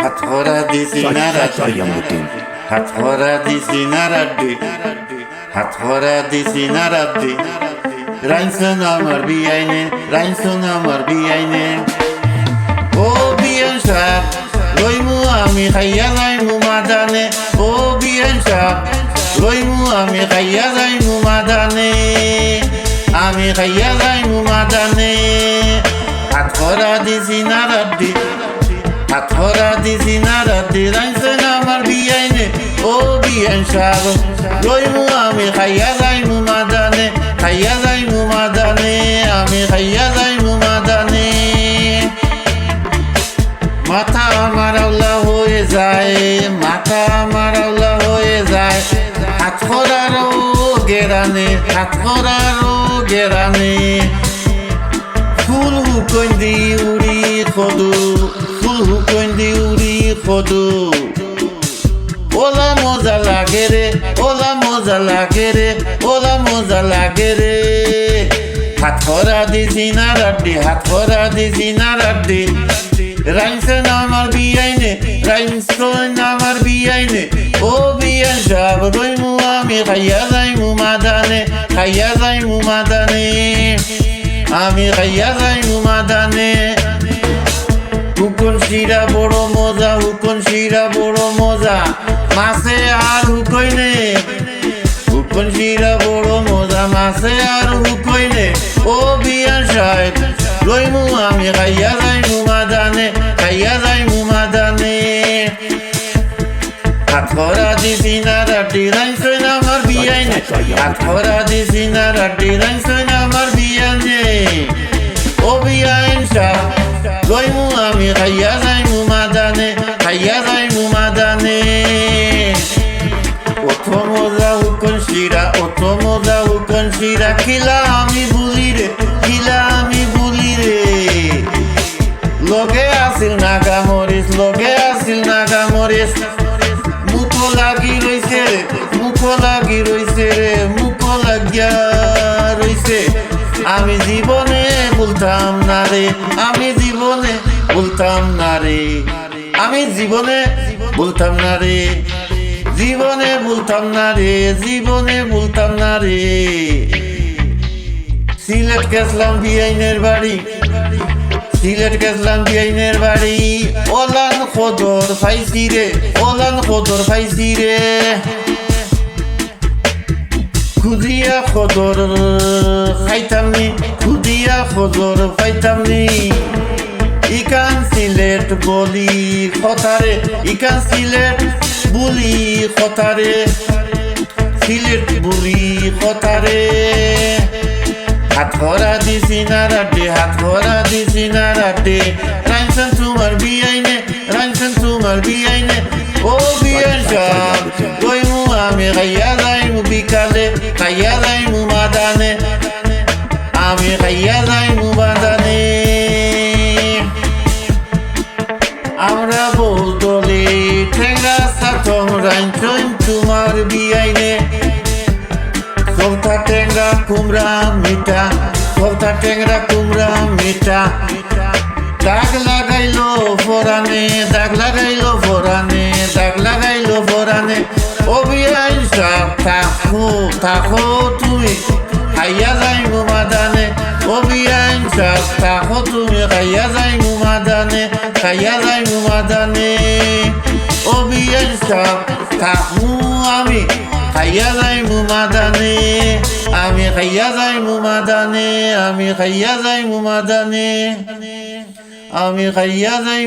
হাত ভরা দিছি না রাড্ডি হাত ভরা দিছি না রাড্ডি হাত ভরা দিছি না রাড্ডি রাইনসন আমার বিয়াইনে রাইনসন আমার বিয়াইনে ও বিয়ান সাহ লইমু আমি খাইয়া যাইমু মাদানে ও বিয়ান সাহ লইমু আমি খাইয়া যাইমু মাদানে আমি খাইয়া যাইমু মাদানে হাত ভরা দিছি না রাড্ডি ভরা দিছি না রাড্ডি রাইনসন আমার বিয়াইনে। ও বিয়ান সাহ লইমু আমি, খাইয়া যাইমু মাদানে, খাইয়া যাইমু মাদানে, আমি খাইয়া যাইমু মাদানে। মাথা আমার আল্লাহ হয়ে যায়, মাথা আমার আল্লাহ হয়ে যায়। হাত করারও গেরানে, হাত করারও গেরানে। ফুল হুকন দি উড়ি খদু। ফুল হুকন দি উড়ি খদু ওলা মজা লাগে রে, ওলা মজা লাগে রে, ওলা মজা লাগে রে। হাত করা দিছি না রাড্ডি হাত করা দিছি না রাড্ডি রাইনসন আমার বিয়াইনে রাইনসন আমার বিয়াইনে ও বিয়ান সাব রইমু আমি, খাইয়া যাইমু মাদানে, খাইয়া যাইমু মাদানে। আমি খাইয়া যাইমু মাদানে। শিরা বড় মজা। মাছে আর হুকইনে হুকন শিরা বড় মজা, মাছে আর হুকইনে ও বিয়ান সাহেব লইমু আমি, খাইয়া যাইমু মাদানে, খাইয়া যাইমু মাদানে। হাত করা দিছি না রাড্ডি রাইনসইন আমার বিয়াইনে হাত করা দিছি না রাড্ডি রাইনসইন আমার বিয়াইনে ও বিয়াইন শাহ লইমু আমি, খাইয়া শিরা অত মজা খিলা আমি বুলি রে, খিলা, আমি বুলি রে। লগে আছিল নাগা মরিস লগে আছিল নাগা মরিস মুখ লাগি রইছে মুখ লাগি রইছে রে, মুখ লাগিয়া রইছে। আমি জীবনে বলতাম না রে, আমি জীবনে বলতাম না রে। আমি জীবনে বলতাম না রে। জীবনে বলতাম না রে জীবনে বলতাম না রে সিলেট গেছিলাম বিআইনের বাড়ি। সিলেট গেছিলাম বিআইনের বাড়ি। ওলান খদর পাইছি রে, ওলান খদর পাইছি রে। খুদিয়া খদর খাইতাম নি, খুদিয়া খদর পাইতাম নি। ইকান সিলেট বলি কথারে, ইকান সিলেট বুলি কথারে সিলেট বুলি কথারে হাত ভরা দিছি না রাড্ডে হাত ভরা দিছি না রাড্ডে রাইনসন তোমার বিয়াইনে রাইনসন তোমার বিয়াইনে। ও বিয়ান সাহ কইমু আমি খাইয়া যাইমু বিকালে, খাইয়া যাইমু মাদানে। আমি খাইয়া তোমার বিয়াইনে। সবটা টেংরা, কুমড়া, মিঠা। সবটা টেংরা, কুমড়া, মিঠা। দাগ লাগাইলো ফোরানে, দাগ লাগাইলো ফোরানে, দাগ লাগাইলো ফোরানে। অবিয়াই সাপ থাকো থাকো তুমি খাইয়া যাই মাদানে। অবিয়াই সাপ থাকো তুমি খাইয়া যাই মাদানে খাইয়া যাই মাদানে। অবিয়াই সাপ থাকু আমি খাইয়া যাই মাদানে, আমি খাইয়া যাই মাদানে, আমি খাইয়া যাই মাদানে, আমি খাইয়া যাই